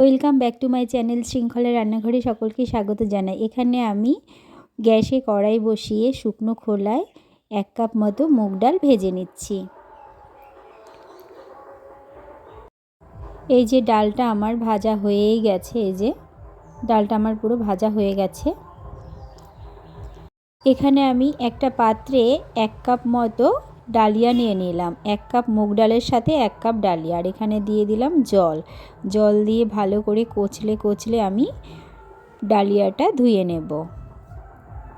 Welcome back to my channel শৃঙ্খলা রান্নাঘরে সকলকে স্বাগত জানাই। এখানে আমি গ্যাসে কড়াই বসিয়ে শুকনো খোলায় এক কাপ মতো মুগ ডাল ভেজে নিচ্ছি। এই যে ডালটা আমার ভাজা হয়েই গেছে, এই যে ডালটা আমার পুরো ভাজা হয়ে গেছে। এখানে আমি একটা পাত্রে এক কাপ মতো ডালিয়া নিয়ে নিলাম। এক কাপ মুগ ডালের সাথে এক কাপ ডালিয়া। আর এখানে দিয়ে দিলাম জল। জল দিয়ে ভালো করে কচলে কচলে আমি ডালিয়াটা ধুয়ে নেব।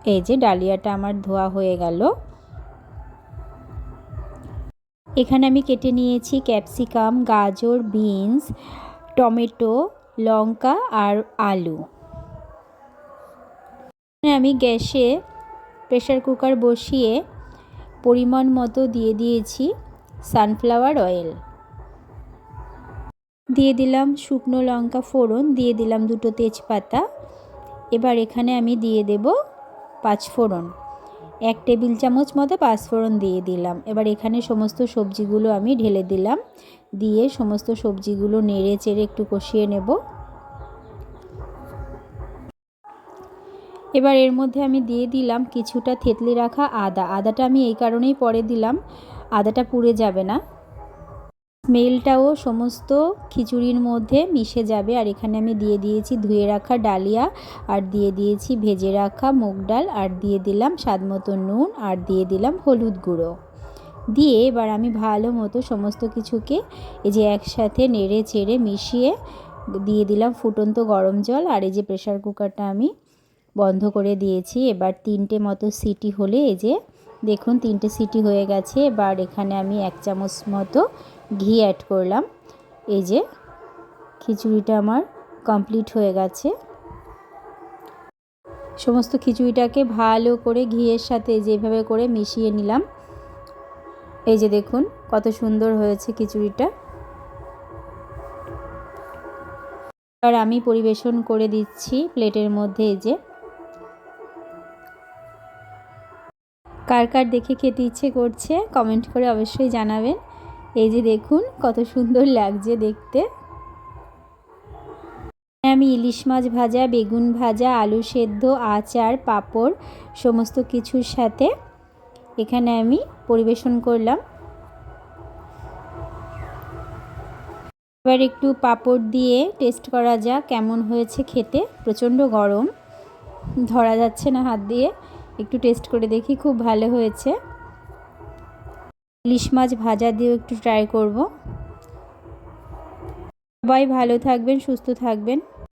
এই যে ডালিয়াটা আমার ধোয়া হয়ে গেল। এখানে আমি কেটে নিয়েছি ক্যাপসিকাম, গাজর, বিনস, টমেটো, লঙ্কা আর আলু। আমি গ্যাসে প্রেশার কুকার বসিয়ে পরিমাণ মতো দিয়ে দিয়েছি সানফ্লাওয়ার অয়েল। দিয়ে দিলাম শুকনো লঙ্কা ফোড়ন, দিয়ে দিলাম দুটো তেজপাতা। এবার এখানে আমি দিয়ে দেব পাঁচ ফোড়ন। এক টেবিল চামচ মতো পাঁচফোড়ন দিয়ে দিলাম। এবার এখানে সমস্ত সবজিগুলো আমি ঢেলে দিলাম। দিয়ে সমস্ত সবজিগুলো নেড়ে চেড়ে একটু কষিয়ে নেব। এবার এর মধ্যে আমি দিয়ে দিলাম কিছুটা থেতলি রাখা আদা। আদাটা আমি এই কারণেই পরে দিলাম, আদাটা পুড়ে যাবে না। স্মেলটাও সমস্ত খিচুড়ির মধ্যে মিশে যাবে। আর এখানে আমি দিয়ে দিয়েছি ধুয়ে রাখা ডালিয়া, আর দিয়ে দিয়েছি ভেজে রাখা মুগ ডাল, আর দিয়ে দিলাম স্বাদ মতো নুন, আর দিয়ে দিলাম হলুদ গুঁড়ো। দিয়ে এবার আমি ভালো মতো সমস্ত কিছুকে এই যে একসাথে নেড়ে চেড়ে মিশিয়ে দিয়ে দিলাম ফুটন্ত গরম জল। আর এই যে প্রেশার কুকারটা আমি বন্ধ করে দিয়েছি। এবার তিনটে মতো সিটি হলে এই যে, দেখুন তিনটে সিটি হয়ে গেছে। এবার এখানে আমি এক চামচ মতো ঘি অ্যাড করলাম। এই যে, খিচুড়িটা আমার কমপ্লিট হয়ে গেছে। সমস্ত খিচুড়িটাকে ভালো করে ঘিয়ের সাথে যেভাবে করে মিশিয়ে নিলাম। এই যে দেখুন, কত সুন্দর হয়েছে খিচুড়িটা। আর আমি পরিবেশন করে দিচ্ছি প্লেটের মধ্যে এই যে। কার কার দেখে খেতে ইচ্ছে করছে কমেন্ট করে অবশ্যই জানাবেন। এই যে দেখুন, কত সুন্দর লাগছে দেখতে। আমি ইলিশ মাছ ভাজা, বেগুন ভাজা, আলু সেদ্ধ, আচার, পাঁপড়, সমস্ত কিছুর সাথে এখানে আমি পরিবেশন করলাম। এবার একটু পাঁপড় দিয়ে টেস্ট করা যাক, কেমন হয়েছে খেতে। প্রচণ্ড গরম, ধরা যাচ্ছে না হাত দিয়ে। একটু টেস্ট করে দেখি, খুব ভালো হয়েছে। ইলিশ মাছ ভাজা দিয়েও একটু ট্রাই করব। সবাই ভালো থাকবেন, সুস্থ থাকবেন।